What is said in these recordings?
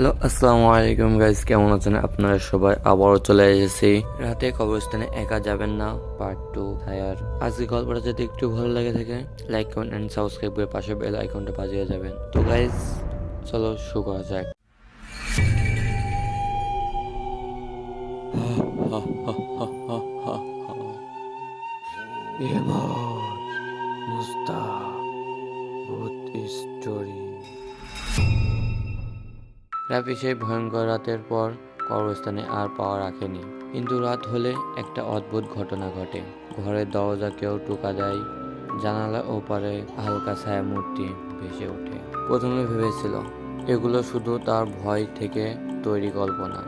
Hello, আসসালামু আলাইকুম guys কেমন আছেন? আপনারা সবাই আবারও চলে এসেছি। রাতে কবরস্থানে একা যাবেন না পার্ট টু হায়ার। আজকে গল্পটা যদি একটু ভালো লাগে থাকে লাইক কমেন্ট অ্যান্ড সাবস্ক্রাইব করে পাশে বেল আইকনটা বাজিয়ে যাবেন। তো গাইস চলো শুরু করা যাক। এবার রাফি সেই ভয়ঙ্কর রাতের পর কবরস্থানে আর পাওয়া রাখেনি। কিন্তু রাত হলে একটা অদ্ভুত ঘটনা ঘটে। ঘরের দরজা কেউ টোকা দেয় জানালা ওপারে হালকা ছায়া মূর্তি ভেসে ওঠে। প্রথমে ভেবেছিল, এগুলো শুধু তার ভয় থেকে তৈরি কল্পনা।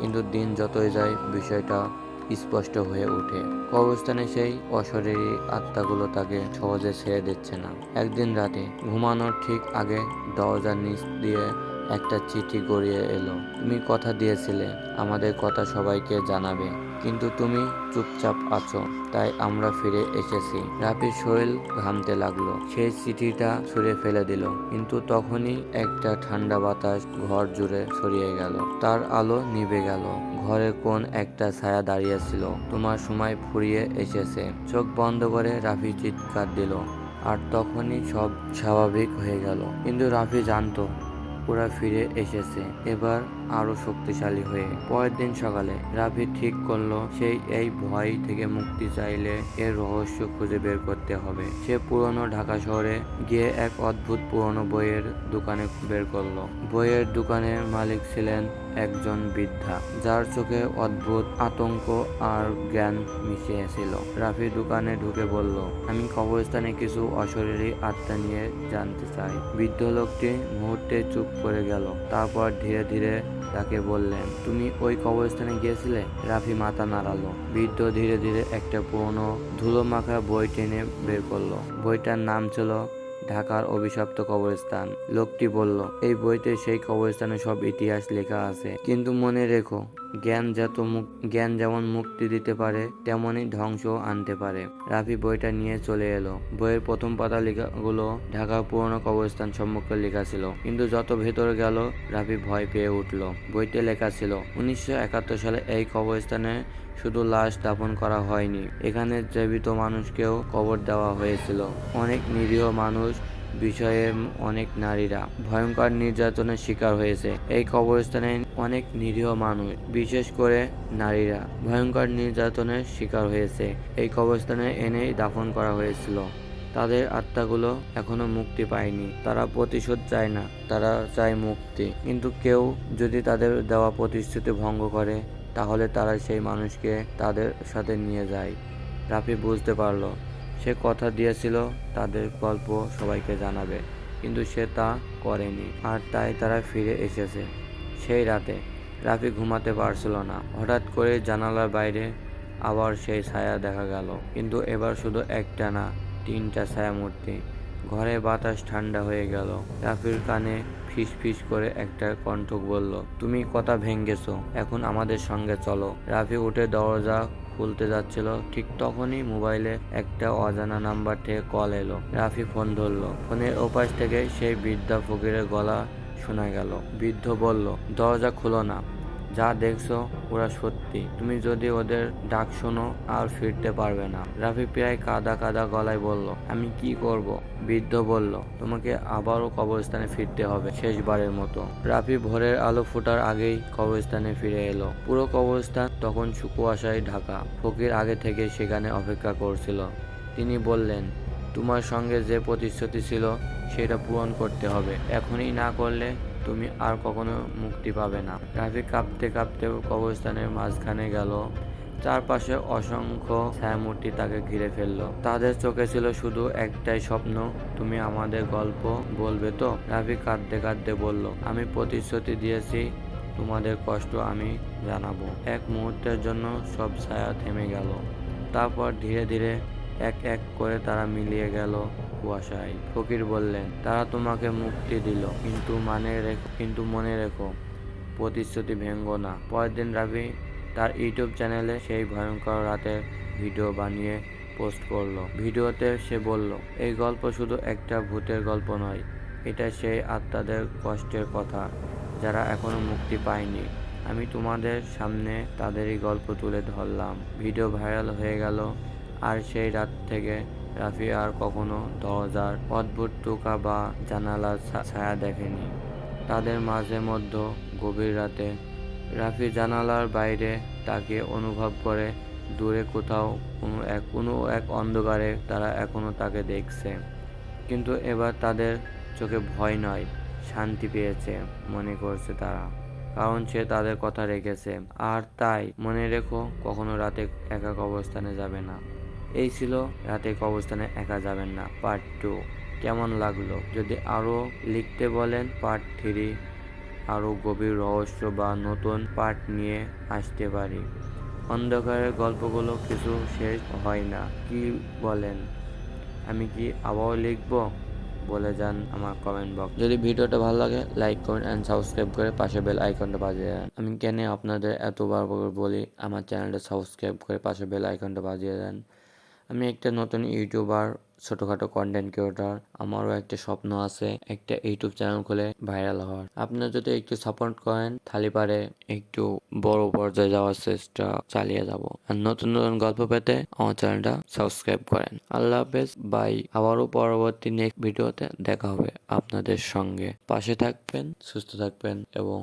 কিন্তু দিন যতই যায়, বিষয়টা স্পষ্ট হয়ে ওঠে। কবরস্থানে সেই অশরীরী আত্মাগুলো তাকে সহজে ছেড়ে দিচ্ছে না। একদিন রাতে ঘুমানোর ঠিক আগে দরজার নিচ দিয়ে একটা চিঠি গড়িয়ে এলো। তুমি কথা দিয়েছিলে, আমাদের কথা সবাইকে জানাবে। কিন্তু তুমি চুপচাপ আছো, তাই আমরা ফিরে এসেছি। রাফির শরীর ঘামতে লাগল। সেই চিঠিটা ছুঁড়ে ফেলে দিল। কিন্তু তখনই একটা ঠান্ডা বাতাস ঘর জুড়ে ছড়িয়ে গেল। তার আলো নিভে গেল। ঘরে কোন একটা ছায়া দাঁড়িয়েছিল। তোমার সময় ফুরিয়ে এসেছে। চোখ বন্ধ করে রাফি চিৎকার দিল। আর তখনই সব স্বাভাবিক হয়ে গেল। কিন্তু রাফি জানতো ওরা ফিরে এসেছে, এবার আরও শক্তিশালী হয়ে। পরের দিন সকালে রাফি ঠিক করল সেই এই ভয় থেকে মুক্তি চাইলে এর রহস্য খুঁজে বের করতে হবে। সে পুরনো ঢাকা শহরে গিয়ে এক অদ্ভুত পুরনো বইয়ের দোকানে বের করল। বইয়ের দোকানের মালিক ছিলেন একজন বৃদ্ধা, যার চোখে অদ্ভুত আতঙ্ক আর জ্ঞান মিশে মিশিয়েছিল। রাফি দোকানে ঢুকে বলল, আমি কবরস্থানে কিছু অশরীরী আত্মা নিয়ে জানতে চাই। বৃদ্ধ লোকটি মুহূর্তে চুপ করে গেল। তারপর ধীরে ধীরে তাকে বললেন, তুমি ওই কবরস্থানে গিয়েছিলে? রাফি মাথা নাড়ালো। বৃদ্ধ ধীরে ধীরে একটা পুরনো ধুলো মাখা বই টেনে বের করল। বইটার নাম ছিল ঢাকার অভিশপ্ত কবরস্থান। লোকটি বলল, এই বইতে সেই কবরস্থানের সব ইতিহাস লেখা আছে। কিন্তু মনে রেখো জ্ঞান যত জ্ঞান যেমন মুক্তি দিতে পারে তেমনই ধ্বংস আনতে পারে। রাফি বইটা নিয়ে চলে এলো। বইয়ের প্রথম পাতা লেখাগুলো ঢাকার পুরনো কবরস্থান সম্মুখে লেখা ছিল। কিন্তু যত ভেতরে গেল, রাফি ভয় পেয়ে উঠল। বইতে লেখা ছিল, উনিশশো একাত্তর সালে এই কবরস্থানে শুধু লাশ দাফন করা হয়নি। এখানে জীবিত মানুষকেও কবর দেওয়া হয়েছিল। অনেক নিরীহ মানুষ বিষয়ে অনেক নারীরা ভয়ঙ্কর নির্যাতনের শিকার হয়েছে। এই কবরস্থানে অনেক নিরীহ মানুষ, বিশেষ করে নারীরা, ভয়ঙ্কর নির্যাতনের শিকার হয়েছে। এই কবরস্থানে এনেই দাফন করা হয়েছিল। তাদের আত্মাগুলো এখনও মুক্তি পায়নি। তারা প্রতিশোধ চায় না, তারা চায় মুক্তি। কিন্তু কেউ যদি তাদের দেওয়া প্রতিশ্রুতি ভঙ্গ করে, তাহলে তারা সেই মানুষকে তাদের সাথে নিয়ে যায়। রাফি বুঝতে পারল। সে কথা দিয়েছিল, তাদের গল্প সবাইকে জানাবে। কিন্তু সে তা করেনি, আর তাই তারা ফিরে এসেছে। সেই রাতে রাফি ঘুমাতে পারছিল না। হঠাৎ করে জানালার বাইরে আবার সেই ছায়া দেখা গেল। কিন্তু এবার শুধু একটা না, তিনটা ছায়া মূর্তি ঘরে বাতাস ঠান্ডা হয়ে গেল। রাফির কানে ফিস ফিস করে একটা কণ্ঠ বলল, তুমি কথা ভেঙ্গেছো এখন আমাদের সঙ্গে চলো। রাফি উঠে দরজা খুলতে যাচ্ছিল, ঠিক তখনই মোবাইলে একটা অজানা নাম্বার থেকে কল এলো। রাফি ফোন ধরলো। ফোনের ওপাশ থেকে সেই বৃদ্ধা ফকিরের গলা শোনা গেল। বৃদ্ধ বলল, দরজা খুলো না। যা দেখছ, ওরা সত্যি। তুমি যদি ওদের ডাক শোনো, আর ফিরতে পারবে না। রাফি প্রায় কাদা কাদা গলায় বলল, আমি কি করব? বৃদ্ধ বলল, তোমাকে আবারও কবরস্থানে ফিরতে হবে শেষবারের মতো। রাফি ভোরের আলো ফোটার আগেই কবরস্থানে ফিরে এলো। পুরো কবরস্থান তখন কুয়াশায় ঢাকা। ফকির আগে থেকে সেখানে অপেক্ষা করছিল। তিনি বললেন, তোমার সঙ্গে যে প্রতিশ্রুতি ছিল, সেটা পূরণ করতে হবে। এখনই না করলে তুমি আর কখনো মুক্তি পাবে না। রাফি কাঁপতে কাঁপতে কবরস্থানের মাঝখানে গেল। চারপাশে অসংখ্য ছায়ামূর্তি তাকে ঘিরে ফেলল। তাদের চোখে ছিল শুধু একটাই স্বপ্ন, তুমি আমাদের গল্প বলবে তো? রাফি কাঁদতে কাঁদতে বলল, আমি প্রতিশ্রুতি দিয়েছি, তোমাদের কষ্ট আমি জানাব। এক মুহূর্তের জন্য সব ছায়া থেমে গেল। তারপর ধীরে ধীরে এক এক করে তারা মিলিয়ে গেল কুয়াশায়। ফকির বললেন, তারা তোমাকে মুক্তি দিল, কিন্তু মানে রেখো, কিন্তু মনে রেখো, প্রতিশ্রুতি ভেঙ্গো না। পরের দিন রাবি তার ইউটিউব চ্যানেলে সেই ভয়ঙ্কর রাতের ভিডিও বানিয়ে পোস্ট করল। ভিডিওতে সে বলল, এই গল্প শুধু একটা ভূতের গল্প নয়, এটা সেই আত্মাদের কষ্টের কথা, যারা এখনও মুক্তি পায়নি। আমি তোমাদের সামনে তাদেরই গল্প তুলে ধরলাম। ভিডিও ভাইরাল হয়ে গেল আর সেই রাত থেকে রাফি আর কখনো দরজার অদ্ভুত টোকা বা জানালার ছায়া দেখেনি। তাদের মাঝে মধ্যে গভীর রাতে রাফি জানালার বাইরে তাকে অনুভব করে দূরে কোথাও কোনো এক কোনো এক অন্ধকারে তারা এখনও তাকে দেখছে। কিন্তু এবার তাদের চোখে ভয় নয়, শান্তি পেয়েছে মনে করছে তারা। কারণ সে তাদের কথা রেখেছে। আর তাই মনে রেখো কখনো রাতে একা অবস্থানে যাবে না। এই ছিল রাতে কবরস্থানে একা যাবেন না পার্ট টু কেমন লাগল? যদি আরও লিখতে বলেন পার্ট থ্রি আরও গভীর রহস্য বা নতুন পার্ট নিয়ে আসতে পারি। অন্ধকারের গল্পগুলো কিছু শেষ হয় না, কি বলেন? আমি কি আবারও লিখব? বলে যান আমার কমেন্ট বক্স যদি ভিডিওটা ভালো লাগে লাইক কমেন্ট অ্যান্ড সাবস্ক্রাইব করে পাশে বেল আইকনটা বাজিয়ে দেন। আমি কেন আপনাদের এতবার বলি, আমার চ্যানেলটা সাবস্ক্রাইব করে পাশে বেল আইকনটা বাজিয়ে দেন। আমি একটা নতুন ইউটিউবার ছোটখাটো কন্টেন্ট ক্রিয়েটর আমারও একটা স্বপ্ন আছে, একটা ইউটিউব চ্যানেল খুলে ভাইরাল হওয়ার। আপনারা যদি একটু সাপোর্ট করেন, তাহলে পারে একটু বড় পর্যায়ে যাওয়ার চেষ্টা চালিয়ে যাব। আর নতুন নতুন গল্প পেতে আমার চ্যানেলটা সাবস্ক্রাইব করেন। আল্লাহ হাফেজ বাই আবারও পরবর্তী নেক্সট ভিডিওতে দেখা হবে আপনাদের সঙ্গে। পাশে থাকবেন, সুস্থ থাকবেন এবং